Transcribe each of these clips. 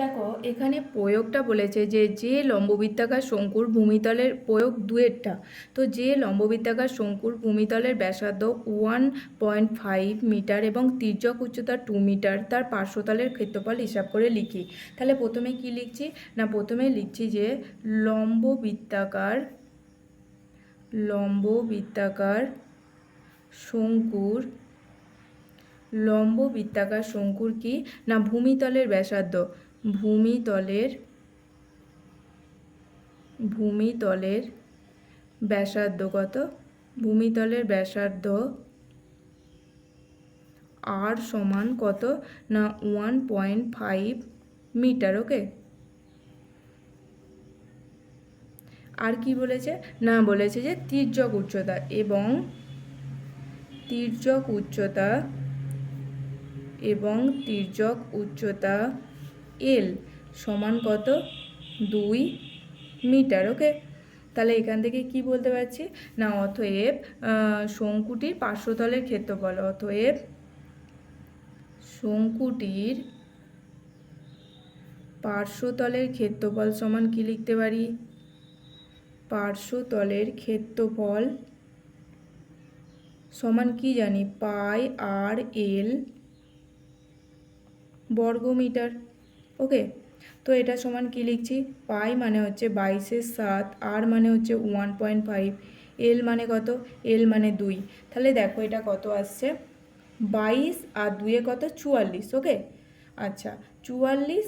দেখো, এখানে প্রয়োগটা বলেছে যে যে লম্ববৃত্তাকার শঙ্কুর ভূমিতলের প্রয়োগ দুয়েরটা। তো যে লম্ববৃত্তাকার শঙ্কুর ভূমিতলের ব্যাসার্ধ ওয়ান পয়েন্ট ফাইভ মিটার এবং তির্যক উচ্চতা টু মিটার, তার পার্শ্বতলের ক্ষেত্রফল হিসাব করে লিখি। তাহলে প্রথমে কি লিখছি? না, প্রথমে লিখছি যে লম্ববৃত্তাকার লম্ববৃত্তাকার শঙ্কুর লম্ব বৃত্তাকার শঙ্কুর কি? না, ভূমিতলের ব্যাসার্ধ। ভূমিতলের ভূমিতলের ব্যাসার্ধ কত ভূমিতলের ব্যাসার্ধ আর সমান কত না one point five metre okay আর কি বলেছে? না বলেছে যে তির্যক উচ্চতা এবং তির্যক উচ্চতা এবং তির্যক উচ্চতা এল সমান কত? দুই মিটার ওকে? তাহলে এখান থেকে কি বলতে পারছি? না অতএব আহ, শঙ্কুটির পার্শ্বতলের ক্ষেত্রফল অতএব শঙ্কুটির পার্শ্বতলের ক্ষেত্রফল সমান কি লিখতে পারি? পার্শ্বতলের ক্ষেত্রফল সমান কি জানি? পাই আর এল বর্গমিটার। ওকে? তো এটা সমান কি লিখছি? পাই মানে হচ্ছে বাইশের সাত, আর মানে হচ্ছে ওয়ান পয়েন্ট ফাইভ, এল মানে কত? এল মানে দুই। তাহলে দেখো এটা কত আসছে? বাইশ আর দুয়ে কত? চুয়াল্লিশ, ওকে? আচ্ছা চুয়াল্লিশ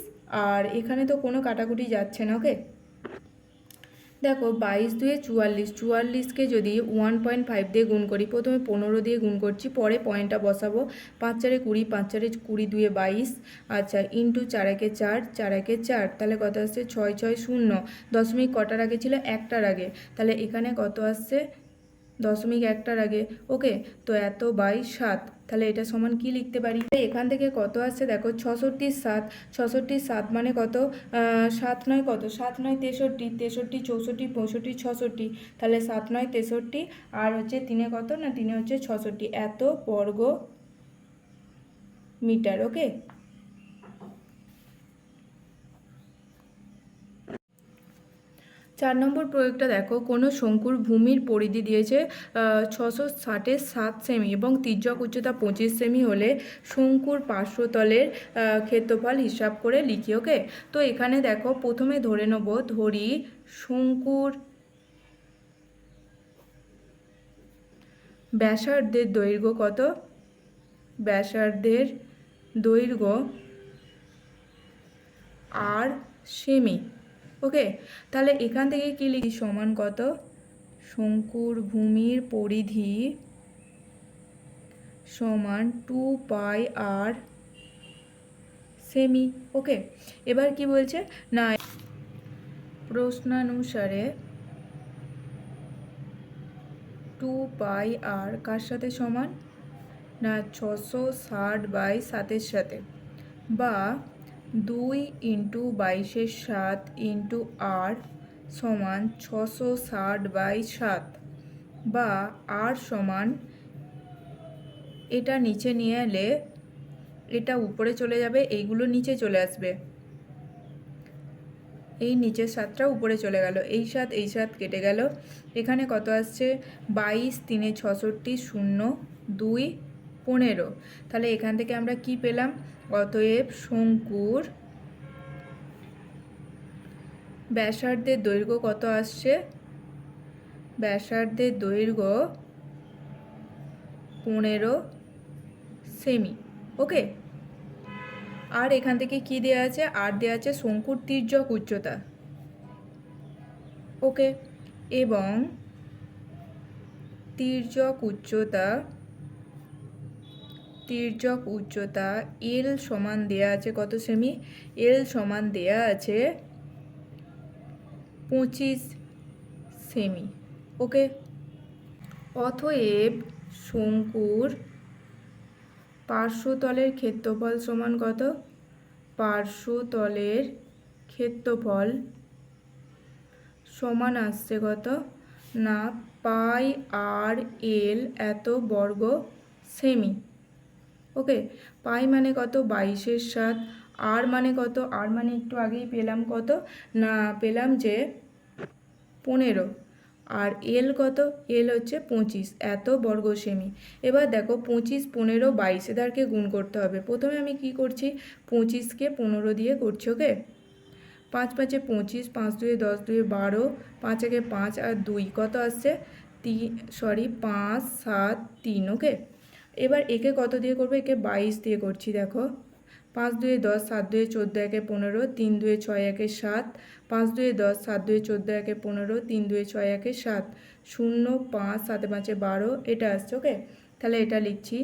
আর এখানে তো কোনো কাটাকুটি যাচ্ছে না, ওকে? দেখো বাইশ দুয়ে চুয়াল্লিশ, চুয়াল্লিশকে যদি ওয়ান পয়েন্ট ফাইভ দিয়ে গুণ করি, প্রথমে পনেরো দিয়ে গুণ করছি, পরে পয়েন্টটা বসাবো, পাঁচ চারে কুড়ি, পাঁচ চারে কুড়ি দুয়ে বাইশ আচ্ছা ইন্টু চার একে চার চার একে চার, তাহলে কত আসছে? ছয় ছয়, শূন্য, দশমিক কটার আগে ছিল একটার আগে, তাহলে এখানে কত আসছে? দশমিক একটার আগে ওকে তো এত বাই সাত তাহলে এটা সমান কি লিখতে পারি? এখান থেকে কত আসছে? দেখো ছষট্টি সাত। ছষট্টি সাত মানে কত? সাত নয় কত? সাত নয় তেষট্টি। তেষট্টি, চৌষট্টি, পঁয়ষট্টি, ছষট্টি। তাহলে সাত নয় তেষট্টি। আর হচ্ছে তিনে কত? না, তিনে হচ্ছে ছষট্টি। এত বর্গ মিটার, ওকে? চার নম্বর প্রয়োগটা দেখো, কোনো শঙ্কুর ভূমির পরিধি দিয়েছে ছশো ষাটের সাত সেমি এবং তির্যক উচ্চতা পঁচিশ সেমি হলে শঙ্কুর পার্শ্বতলের ক্ষেত্রফল হিসাব করে লিখি, ওকে? তো এখানে দেখো, প্রথমে ধরে নেব, ধরি শঙ্কুর ব্যাসার্ধের দৈর্ঘ্য কত? ব্যাসার্ধের দৈর্ঘ্য আর সেমি। ওকে তাহলে এখান থেকে কি লিখি? সমান কত? শঙ্কুর ভূমির পরিধি সমান টু পাই আর সেমি ওকে এবার কি বলছে? না, প্রশ্নানুসারে টু পাই আর কার সাথে সমান? না ছশো ষাট বাই সাতের সাথে। বা দুই ইন্টু বাইশের সাত ইন্টু আর সমান ছশো ষাট বাই সাত বা আর সমান এটা নিচে নিয়ে এলে এটা উপরে চলে যাবে, এইগুলো নিচে চলে আসবে। এই নিচের সাতটা উপরে চলে গেল, এই সাত এই সাত কেটে গেল। এখানে কত আসছে? বাইশ, তিনে ছষট্টি, শূন্য, দুই পনেরো। তাহলে এখান থেকে আমরা কি পেলাম? অতএব শঙ্কুর ব্যাসার্ধের দৈর্ঘ্য কত আসছে? ব্যাসার্ধের দৈর্ঘ্য পনেরো সেমি। ওকে? আর এখান থেকে কি দেওয়া আছে? আর দেওয়া আছে শঙ্কুর তির্যক উচ্চতা। ওকে? এবং তির্যক উচ্চতা তির্যক উচ্চতা, এল সমান দেয়া আছে কত সেমি? এল সমান দেয়া আছে পঁচিশ সেমি। ওকে অতএব শঙ্কুর পার্শ্বতলের ক্ষেত্রফল সমান কত? পার্শ্বতলের ক্ষেত্রফল সমান আসছে কত? না, পাই আর এল এত বর্গ সেমি। ওকে পাই মানে কত? বাইশের সাত। আর মানে কত? আর মানে একটু আগেই পেলাম কত? না, পেলাম যে পনেরো। আর এল কত? এল হচ্ছে পঁচিশ। এত বর্গ সেমি এবার দেখো, পঁচিশ, পনেরো, বাইশ এদেরকে গুণ করতে হবে। প্রথমে আমি কি করছি? পঁচিশকে পনেরো দিয়ে করছি ওকে পাঁচ পাঁচে পঁচিশ, পাঁচ দুয়ে দশ দুয়ে বারো, পাঁচ একে পাঁচ আর দুই কত আসছে? তিন সরি পাঁচ, সাত, তিন ওকে এবার একে কত দিয়ে করব? একে বাইশ দিয়ে করছি, দেখো। পাঁচ দুয়ে দশ, সাত দুয়ে চোদ্দ, একে পনেরো, তিন দুয়ে ছয়, একে সাত। পাঁচ দুয়ে দশ, সাত দুয়ে চোদ্দ, একে পনেরো, তিন দুয়ে ছয়, একে সাত। শূন্য, পাঁচ, সাতে পাঁচে বারো, এটা আসছে, ওকে? তাহলে এটা লিখছি।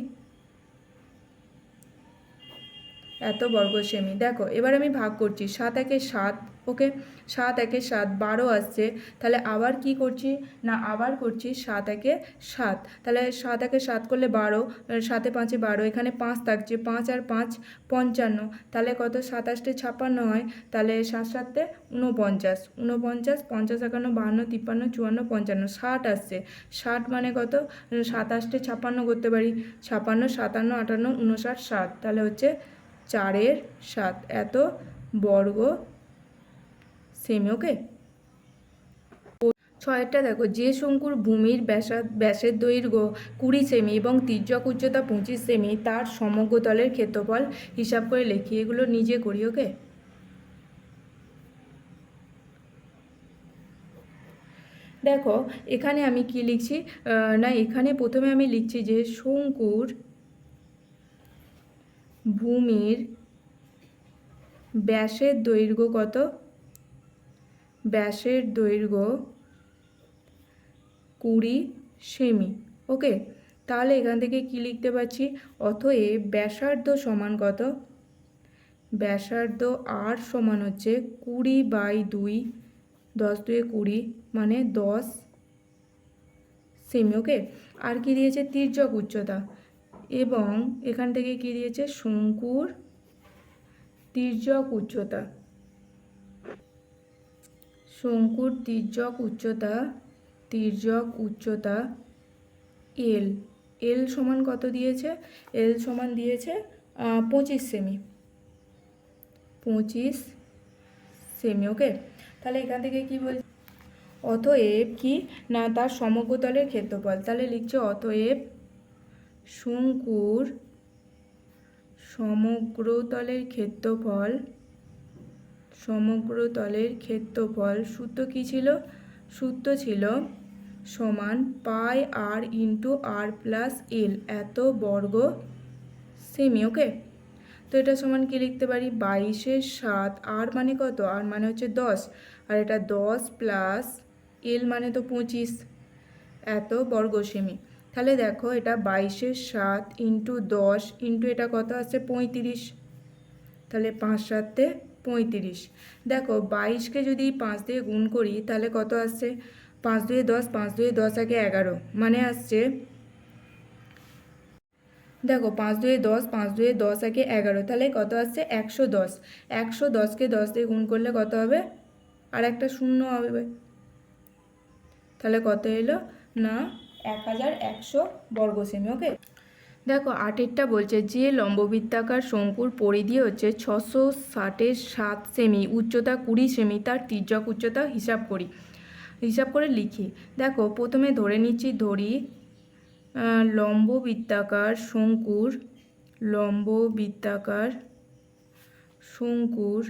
এত বর্গ সেমি দেখো, এবার আমি ভাগ করছি, সাত একে সাত ওকে, সাত একে সাত, বারো আসছে। তাহলে আবার কি করছি? না, আবার করছি সাত একে সাত। তাহলে সাত একে সাত করলে বারো সাতে পাঁচে বারো, এখানে পাঁচ থাকছে, পাঁচ আর পাঁচ পঞ্চান্ন। তাহলে কত? সাতাশটে ছাপ্পান্ন হয়। তাহলে সাত সাতে উনপঞ্চাশ উনপঞ্চাশ পঞ্চাশ একান্ন, বাহান্ন, তিপ্পান্ন, চুয়ান্ন, পঞ্চান্ন, ষাট আসছে। ষাট মানে কত? সাতাশটে ছাপ্পান্ন করতে পারি। ছাপ্পান্ন, সাতান্ন, আটান্ন উনষাট ষাট। তাহলে হচ্ছে চারের সাত। এত বর্গ সেমি ওকে ছয়টা দেখো, যে শঙ্কুর ভূমির ব্যাসা, ব্যাসের দৈর্ঘ্য কুড়ি সেমি এবং তির্যক উচ্চতা পঁচিশ সেমি, তার সমগ্র তলের ক্ষেত্রফল হিসাব করে লিখি এগুলো নিজে করি ওকে দেখো, এখানে আমি কি লিখছি? না, এখানে প্রথমে আমি লিখছি যে শঙ্কুর ভূমির ব্যাসের দৈর্ঘ্য কত? ব্যাসের দৈর্ঘ্য কুড়ি সেমি। ওকে? তাহলে এখান থেকে কি লিখতে পারছি? অতএব ব্যাসার্ধ সমান কত? ব্যাসার্ধ আর সমান হচ্ছে কুড়ি বাই দুই, দশ দুয়ে কুড়ি মানে দশ সেমি। ওকে? আর কি দিয়েছে? তির্যক উচ্চতা। এবং এখান থেকে কি দিয়েছে? শঙ্কুর তির্যক উচ্চতা। শঙ্কুর তির্যক উচ্চতা তির্যক উচ্চতা এল এল সমান কত দিয়েছে? এল সমান দিয়েছে পঁচিশ সেমি পঁচিশ সেমি ওকে তাহলে এখান থেকে কি বল অতএব কি? না, তার সমগ্রতলের ক্ষেত্রফল। তাহলে লিখছে অতএব শঙ্কুর সমগ্রতলের ক্ষেত্রফল সমগ্রতলের ক্ষেত্রফল সূত্র কী ছিল? সূত্র ছিল সমান পাই আর ইন্টু আর প্লাস এল এত বর্গ সেমি, ওকে? তো এটা সমান কি লিখতে পারি? বাইশের সাত, আর মানে কত? আর মানে হচ্ছে দশ। আর এটা দশ প্লাস এল মানে তো পঁচিশ। এত বর্গ সেমি। তাহলে দেখো এটা বাইশের সাত ইন্টু দশ ইন্টু এটা কত আছে পঁয়ত্রিশ। তাহলে পাঁচ সাতে পঁয়ত্রিশ। দেখো বাইশকে যদি পাঁচ দিয়ে গুণ করি, তাহলে কত আসছে? পাঁচ দুয়ে দশ, পাঁচ দুয়ে দশ আগে এগারো। মানে আসছে, দেখো পাঁচ দুয়ে দশ, পাঁচ দুয়ে দশ একে এগারো। তাহলে কত আসছে? একশো দশ। একশো দশকে দশ দিয়ে গুণ করলে কত হবে? আর একটা শূন্য হবে। তাহলে কত এলো? না, এক হাজার একশো বর্গ সেমি ওকে? দেখো আটেরটা বলছে যে লম্ববৃত্তাকার শঙ্কুর পরিধি হচ্ছে ছশো ষাটের সাত সেমি উচ্চতা কুড়ি সেমি তার তির্যক উচ্চতা হিসাব করি। হিসাব করে লিখি। দেখো প্রথমে ধরে নিচ্ছি ধরি আহ, লম্ব বৃত্তাকার শঙ্কুর লম্ব বৃত্তাকার শঙ্কুর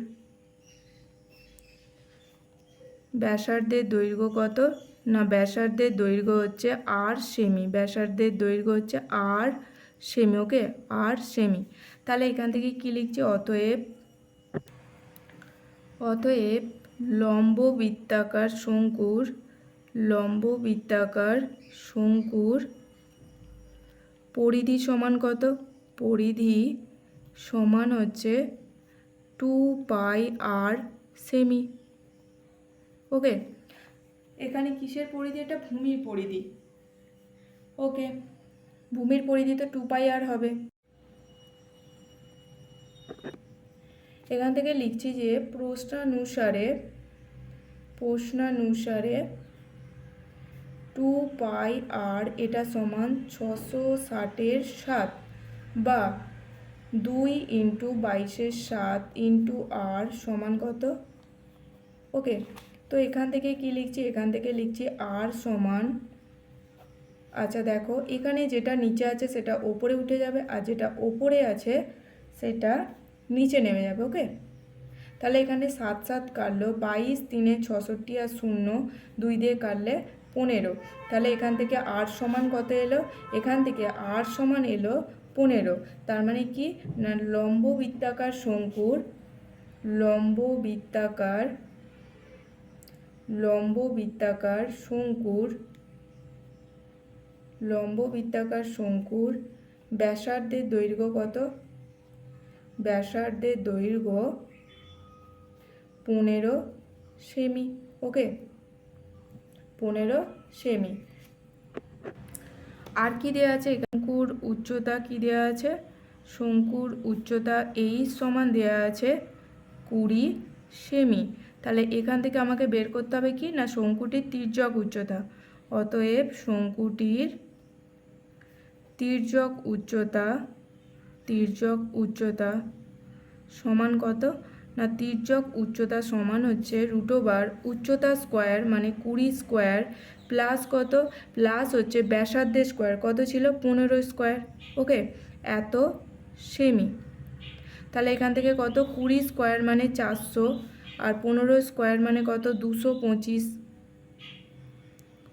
ব্যাসার্ধের দৈর্ঘ্য কত? না ব্যাসার্ধের দৈর্ঘ্য হচ্ছে আর সেমি ব্যাসার্ধের দৈর্ঘ্য হচ্ছে আর সেমি, ওকে? আর সেমি। তাহলে এখান থেকে কি লিখছি? অতএব অতএব লম্ব বৃত্তাকার শঙ্কুর লম্ব বৃত্তাকার শঙ্কুর পরিধি সমান কত? পরিধি সমান হচ্ছে টু পাই আর সেমি। ওকে? এখানে কিসের পরিধি? এটা ভূমির পরিধি। ওকে? ভূমির পরিধি তো টু পাই আর হবে। এখান থেকে লিখছি যে, প্রশ্নানুসারে প্রশ্নানুসারে টু পাই আর এটা সমান ছশো ষাটের সাত বা দুই ইন্টু বাইশের সাত ইন্টু আর সমান কত? ওকে, তো এখান থেকে কি লিখছি? এখান থেকে লিখছি আর সমান আচ্ছা দেখো, এখানে যেটা নিচে আছে সেটা ওপরে উঠে যাবে আর যেটা ওপরে আছে সেটা নিচে নেমে যাবে, ওকে? তাহলে এখানে সাত সাত কাটলো, বাইশ, তিনে ছষট্টি আর শূন্য, দুই দিয়ে কাটলে পনেরো। তাহলে এখান থেকে আট সমান কত এলো? এখান থেকে আট সমান এলো পনেরো। তার মানে কি? না লম্ব বৃত্তাকার শঙ্কুর লম্ব বৃত্তাকার লম্ব বৃত্তাকার শঙ্কুর লম্ব বৃত্তাকার শঙ্কুর ব্যাসার্ধের দৈর্ঘ্য কত? ব্যাসার্ধের দৈর্ঘ্য পনেরো সেমি। ওকে, পনেরো সেমি। আর কি দেওয়া আছে শঙ্কুর উচ্চতা কি দেওয়া আছে? শঙ্কুর উচ্চতা এই সমান দেওয়া আছে কুড়ি সেমি। তাহলে এখান থেকে আমাকে বের করতে হবে কি? না শঙ্কুটির তির্যক উচ্চতা। অতএব শঙ্কুটির তির্যক উচ্চতা তির্যক উচ্চতা সমান কত? না, তির্যক উচ্চতা সমান হচ্ছে রুটোবার উচ্চতা স্কোয়ার মানে কুড়ি স্কোয়ার প্লাস কত? প্লাস হচ্ছে ব্যাসার্ধের স্কোয়ার কত ছিল? পনেরো স্কোয়ার ওকে এত সেমি তাহলে এখান থেকে কত? কুড়ি স্কোয়ার মানে চারশো। আর পনেরো স্কোয়ার মানে কত? দুশো পঁচিশ।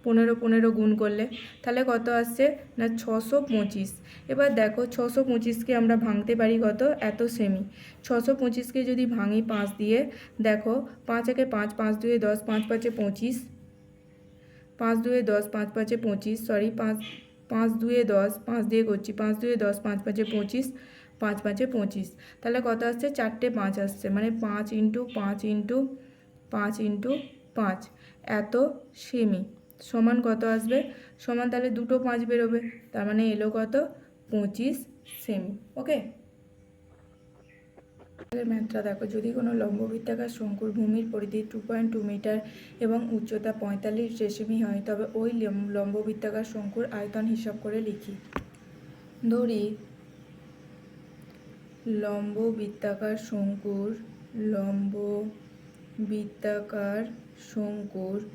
পনেরো পনেরো গুণ করলে, তাহলে কত আসছে? না, ছশো পঁচিশ। এবার দেখো, ছশো পঁচিশকে আমরা ভাঙতে পারি কত? এত সেমি। ছশো পঁচিশকে যদি ভাঙি পাঁচ দিয়ে, দেখো, পাঁচ একে পাঁচ পাঁচ দুয়ে দশ, পাঁচ পাঁচে পঁচিশ। পাঁচ দুয়ে দশ, পাঁচ পাঁচে পঁচিশ সরি পাঁচ পাঁচ দুয়ে দশ, পাঁচ দিয়ে করছি, পাঁচ দুয়ে দশ, পাঁচ পাঁচে পঁচিশ, পাঁচ পাঁচে পঁচিশ। তাহলে কত আসছে? চারটে পাঁচ আসছে মানে পাঁচ ইন্টু পাঁচ ইন্টু পাঁচ ইন্টু পাঁচ। এত সেমি। সমান কত আসবে? সমান তাহলে দুটো পাঁচ বেরোবে। তার মানে এলো কত? পঁচিশ সেমি। ওকে? ম্যাথটা দেখো, যদি কোনো লম্ববৃত্তাকার শঙ্কুর ভূমির পরিধি টু পয়েন্ট টু মিটার এবং উচ্চতা পঁয়তাল্লিশ ডেসিমি হয়, তবে ওই লম- লম্ববৃত্তাকার শঙ্কুর আয়তন হিসাব করে লিখি। ধরি লম্ব বৃত্তাকার শঙ্কুর লম্ব বৃত্তাকার শঙ্কুর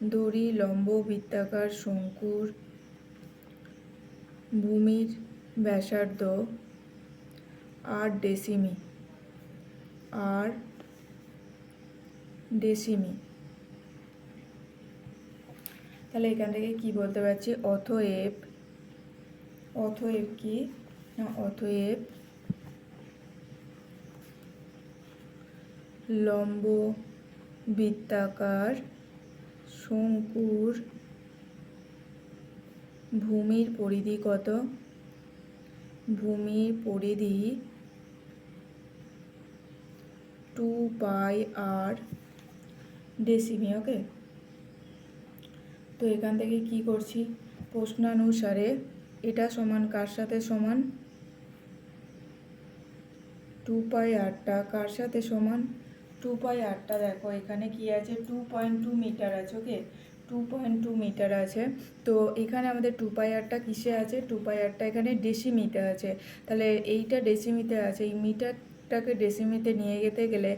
দড়ি লম্ব বৃত্তাকার শঙ্কুর, ভূমির ব্যাসার্ধ আট ডেসিমি আর ডেসিমি। তাহলে এখান থেকে কি বলতে পারছি? অথএব অথএব কি? না অথএব লম্ব বৃত্তাকার শঙ্কুর ভূমির পরিধি কত? ভূমির পরিধি টু পাই আর ডেসিমি, ওকে? তো এখান থেকে কি করছি? প্রশ্নানুসারে এটা সমান কার সাথে সমান? টু পাই আরটা কার সাথে সমান? টু পাই আটটা দেখো, এখানে কি আছে? টু পয়েন্ট টু মিটার আছে okay two point two metre আছে। তো এখানে আমাদের টু পাই আটটা কিসে আছে? টু পাই আটটা এখানে ডেসিমিতে আছে। তাহলে এইটা ডেসিমিতে আছে। এই মিটারটাকে ডেসিমিতে নিয়ে যেতে গেলে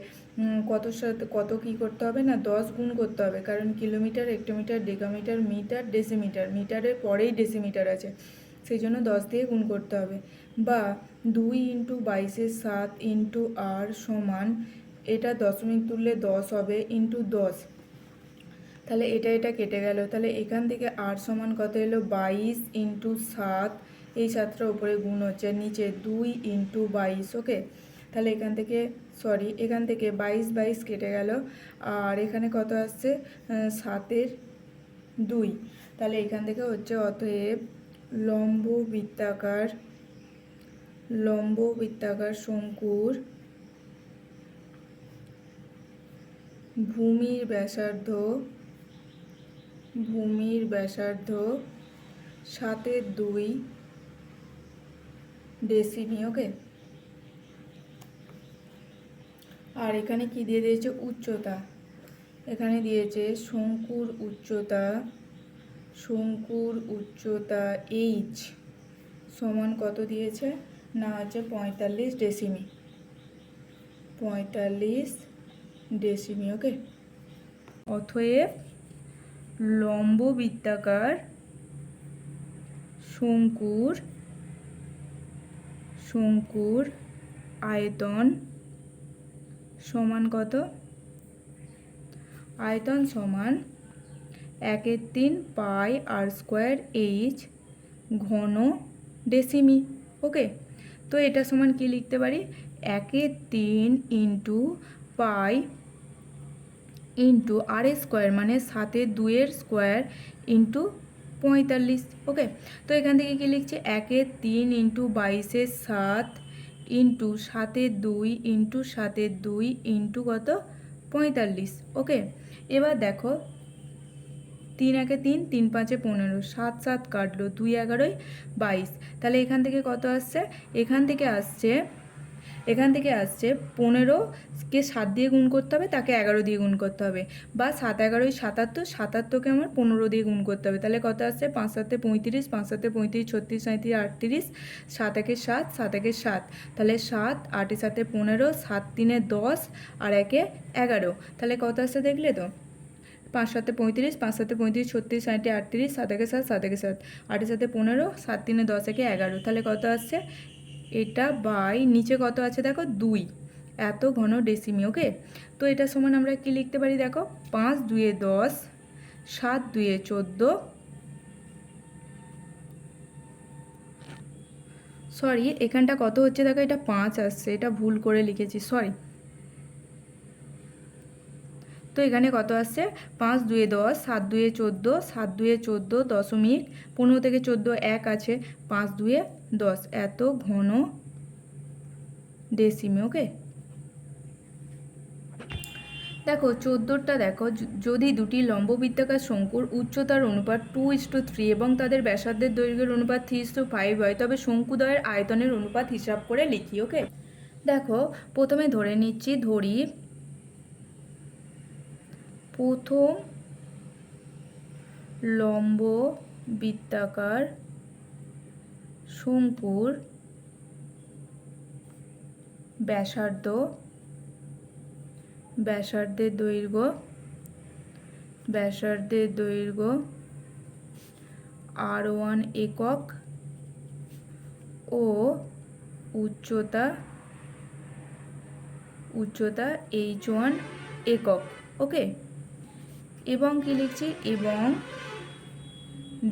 কত সাথে কত কি করতে হবে না? দশ গুণ করতে হবে। কারণ kilometre hectometre decametre metre decimetre মিটারের পরেই ডেসিমিটার আছে। সেই জন্য দশ দিয়ে গুণ করতে হবে। বা দুই ইন্টু বাইশের সাত ইন্টু আর সমান এটা দশমিক তুললে দশ হবে ইন্টু দশ। তাহলে এটা এটা কেটে গেল। তাহলে এখান থেকে আর সমান কত এলো? বাইশ ইন্টু সাত। এই সাতটা উপরে গুণ হচ্ছে নিচে দুই ইন্টু বাইশ ওকে তাহলে এখান থেকে সরি এখান থেকে বাইশ বাইশ কেটে গেল। আর এখানে কত আসছে? সাতের দুই। তাহলে এখান থেকে হচ্ছে অতএব লম্ব বৃত্তাকার লম্ব বৃত্তাকার শঙ্কুর ভূমির ব্যাসার্ধ ভূমির ব্যাসার্ধ সাতের দুই ডেসিমি ওকে আর এখানে কি দিয়ে দিয়েছে? উচ্চতা। এখানে দিয়েছে শঙ্কুর উচ্চতা শঙ্কুর উচ্চতা এইচ সমান কত দিয়েছে? না হচ্ছে পঁয়তাল্লিশ ডেসিমি। পঁয়তাল্লিশ ডেসিমি ওকে? অথয়েব লম্ব বৃত্তাকার শঙ্কুর শঙ্কুর আয়তন সমান কত? আয়তন সমান একের তিন পাই আর স্কোয়ার এইচ ঘন ডেসিমি, ওকে? তো এটা সমান কি লিখতে পারি? একের তিন into pi into r square মানে সাতের দুইয়ের স্কোয়ার ইন্টু পঁয়তাল্লিশ ওকে তো এখান থেকে কি লিখছে? একের তিন ইন্টু বাইশের সাত ইন্টু সাতের দুই ইন্টু সাতের দুই ইন্টু কত? পঁয়তাল্লিশ ওকে এবার দেখো, তিন একে তিন তিন পাঁচে পনেরো, সাত সাত কাটলো, দুই এগারোই বাইশ। তাহলে এখান থেকে কত আসছে? এখান থেকে আসছে এখান থেকে আসছে পনেরোকে সাত দিয়ে গুণ করতে হবে, তাকে এগারো দিয়ে গুণ করতে হবে। বা সাত এগারোই সাতাত্তর, সাতাত্তরকে আমার পনেরো দিয়ে গুণ করতে হবে। তাহলে কত আসছে? পাঁচ সাতে পঁয়ত্রিশ, পাঁচ সাতে পঁয়ত্রিশ, ছত্রিশ সাঁত্রিশ আটত্রিশ, সাত একে সাত সাত একে সাত। তাহলে সাত আটের সাথে পনেরো, সাত তিনে দশ, আর একে এগারো। তাহলে কত আসছে দেখলে তো? পাঁচ সাতে পঁয়ত্রিশ, পাঁচ সাতে পঁয়ত্রিশ, ছত্রিশ ষাটে আটত্রিশ, সাত একে সাত সাত একে সাত। আটের সাথে পনেরো, সাত তিনে দশ একে এগারো। তাহলে কত আসছে? এটা বাই নিচে কত আছে দেখো? দুই। এত ঘন ডেসিমি ওকে তো এটা সমান আমরা কি লিখতে পারি দেখো? পাঁচ দুয়ে দশ, সাত দুয়ে চোদ্দ। সরি এখানটা কত হচ্ছে দেখো? এটা পাঁচ আসছে, এটা ভুল করে লিখেছি সরি তো এখানে কত আসছে? পাঁচ দুয়ে দশ, সাত দুয়ে চোদ্দ, সাত দুয়ে চোদ্দ দশমিক পনেরো থেকে চোদ্দ এক আছে। পাঁচ দুয়ে দশ, এত ঘন ডেসিমি ওকে দেখো চোদ্দোরটা দেখো যদি দুটি লম্ব বৃত্তাকার শঙ্কুর উচ্চতার অনুপাত টু ইস টু থ্রি এবং তাদের ব্যাসার্ধের দৈর্ঘ্যের অনুপাত থ্রি ইস টু ফাইভ হয়, তবে শঙ্কুদয়ের আয়তনের অনুপাত হিসাব করে লিখি ওকে দেখো, প্রথমে ধরে নিচ্ছি, ধরি প্রথম লম্ব বৃত্তাকার শঙ্কুর ব্যাসার্ধ, ব্যাসার্ধের দৈর্ঘ্য ব্যাসার্ধের দৈর্ঘ্য আর ওয়ান একক ও উচ্চতা উচ্চতা এইচ ওয়ান একক, ওকে? এবং কি লিখছি? এবং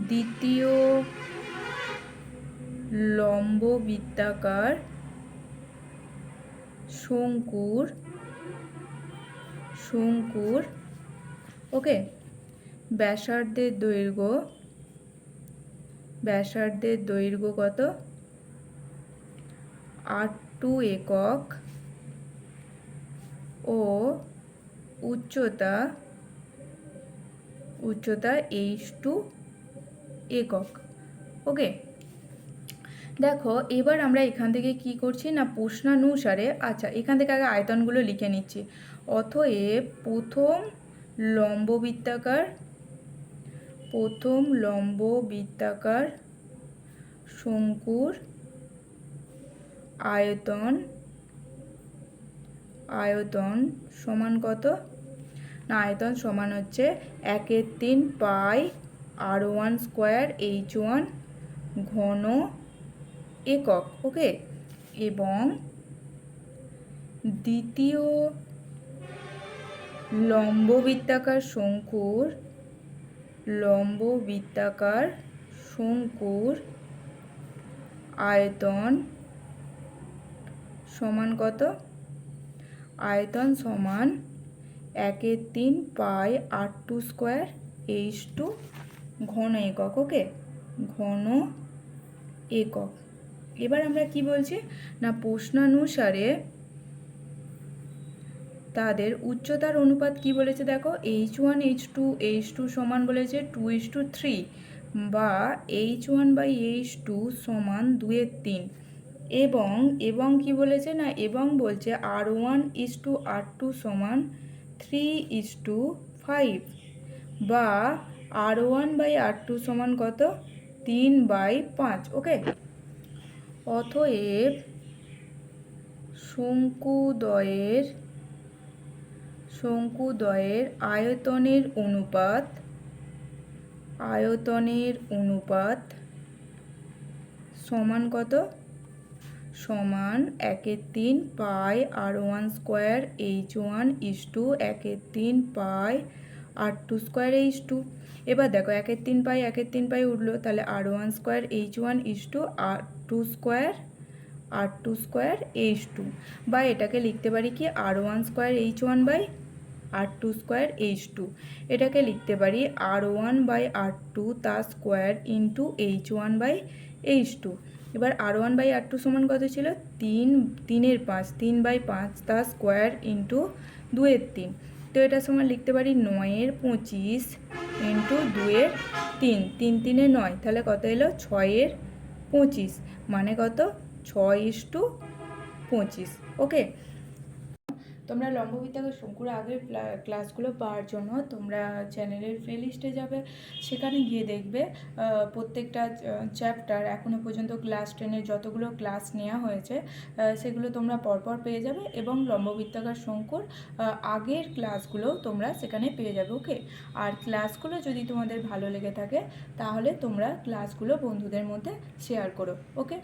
দ্বিতীয় লম্ব বৃত্তাকার শঙ্কুর শঙ্কুর, ওকে, ব্যাসার্ধের দৈর্ঘ্য ব্যাসার্ধের দৈর্ঘ্য কত? আট টু একক ও উচ্চতা উচ্চতা এইচ টু একক। ওকে দেখো, এবার আমরা এখান থেকে কি করছি না, প্রশ্নানুসারে আচ্ছা এখান থেকে আগে আয়তনগুলো লিখে নিচ্ছি। অতএব প্রথম লম্ব বৃত্তাকার প্রথম লম্ব বৃত্তাকার শঙ্কুর আয়তন আয়তন সমান কত? না আয়তন সমান হচ্ছে একের তিন pi r one square h one ঘন একক, ওকে? এবং দ্বিতীয় লম্ব বৃত্তাকার শঙ্কুর লম্ব বৃত্তাকার শঙ্কুর আয়তন সমান কত? আয়তন সমান একের তিন pi r two square h two ঘন একক, ওকে? ঘন একক। এবার আমরা কি বলছি? না, প্রশ্নানুসারে তাদের উচ্চতার অনুপাত কি বলেছে দেখো? H one, h two h two সমান বলেছে টু এইচ টু থ্রি বা h one by h two সমান দুয়ের তিন। এবং এবং কি বলেছে? না, এবং বলছে r one is to r two সমান থ্রি ইস টু ফাইভ বা r one by r two সমান কত? তিন বাই পাঁচ ওকে অতএব শঙ্কুদ্বয়ের শঙ্কুদ্বয়ের আয়তনের অনুপাত আয়তনের অনুপাত সমান কত? সমান একের তিন pi r one square h one is to একের তিন pi r two square h two. এবার দেখো একের তিন পাই, একের তিন পাই উঠল, তাহলে r one square h one is to r two square r two square h two. বা এটাকে লিখতে পারি কি? R one square h one by r two square h two. এটাকে লিখতে পারি r one by r two তার square into h one by h two. এবার r one by r two সমান কত ছিল? তিন, তিনের পাঁচ, তিন বাই পাঁচ, তা স্কোয়ার ইন্টু দুয়ের তিন। তো এটা সমান লিখতে পারি নয়ের পঁচিশ ইন্টু দুয়ের তিন তিন, তিনে নয়। তাহলে কত এলো? ছয়ের পঁচিশ। মানে কত? ছয় ইস টু পঁচিশ। ওকে? তোমরা লম্ববিদ্যাকে শঙ্কুর আগের ক্লাসগুলো পাওয়ার জন্য তোমরা চ্যানেলের প্লে লিস্টে যাবে, সেখানে গিয়ে দেখবে প্রত্যেকটা চ্যাপ্টার এখনও পর্যন্ত ক্লাস টেনের যতগুলো ক্লাস নেওয়া হয়েছে সেগুলো তোমরা পরপর পেয়ে যাবে এবং লম্ববৃত্তাকার শঙ্কুর আগের ক্লাসগুলো তোমরা সেখানে পেয়ে যাবে, ওকে? আর ক্লাসগুলো যদি তোমাদের ভালো লেগে থাকে, তাহলে তোমরা ক্লাসগুলো বন্ধুদের মধ্যে শেয়ার করো, ওকে?